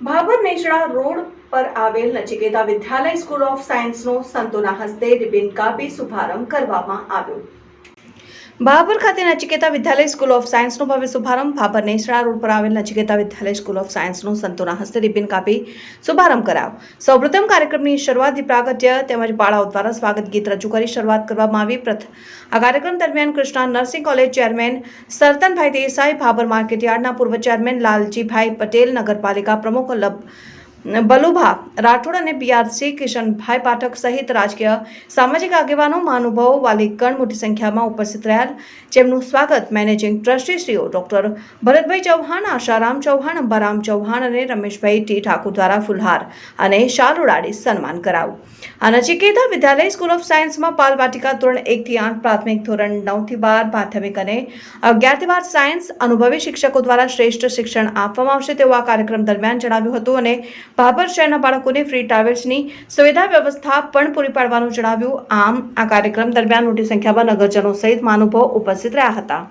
Bhabhar નેચડા road પર આવેલ Nachiketa Vidyalaya school of સાયન્સનો સંતોના હસ્તે રિબિન કાપી શુભારંભ કરવામાં આવ્યો. ભાભર ખાતે નચિકેતા વિદ્યાલય સ્કૂલ ઓફ સાયન્સનો ભવ્ય શુભારંભ. ભાભર નેસડા રોડ પર આવેલ નચિકેતા વિદ્યાલય સ્કૂલ ઓફ સાયન્સનો સંતોના હસ્તે રિબિન કાપી શુભારંભ કરાયો. સૌપ્રથમ કાર્યક્રમની શરૂઆત પ્રાગટ્ય તેમજ બાળાઓ દ્વારા સ્વાગત ગીત રજૂ કરી શરૂઆત કરવામાં આવી. પ્રથમ આ કાર્યક્રમ દરમિયાન Krishna nursing college chairman Saratanbhai Desai Bhabhar માર્કેટયાર્ડના પૂર્વ ચેરમેન લાલજીભાઈ પટેલ, નગરપાલિકા પ્રમુખ લબ બલુભા, રાઠોડ અને પીઆરસી, કિશનભાઈ પાઠક સહિત રાજકીય સામાજિક આગેવાનો મહાનુભાવો વાલીગણ મોટી સંખ્યામાં ઉપસ્થિત રહ્યા. જેમનું સ્વાગત મેનેજિંગ ટ્રસ્ટીશ્રીઓ ડોક્ટર ભરતભાઈ ચૌહાણ, આશારામ ચૌહાણ, અંબારામ ચૌહાણ અને રમેશભાઈ ટી ઠાકુર દ્વારા ફુલહાર અને શાલ ઉડાડી સન્માન કરાવું. આ નચિકેતા વિદ્યાલય સ્કૂલ ઓફ સાયન્સમાં પાલ વાટિકા ધોરણ એકથી આઠ, પ્રાથમિક ધોરણ નવથી બાર, માધ્યમિક અને અગિયારથી બાર સાયન્સ અનુભવી શિક્ષકો દ્વારા શ્રેષ્ઠ શિક્ષણ આપવામાં આવશે તેવું આ કાર્યક્રમ દરમિયાન જણાવ્યું હતું અને ભાભર શહેરના બાળકોને ફ્રી ટ્રાવેલ્સની સુવિધા વ્યવસ્થા પણ પૂરી પાડવાનું જણાવ્યું. આમ, આ કાર્યક્રમ દરમિયાન મોટી સંખ્યામાં નગરજનો સહિત મહાનુભાવો ઉપસ્થિત રહ્યા હતા.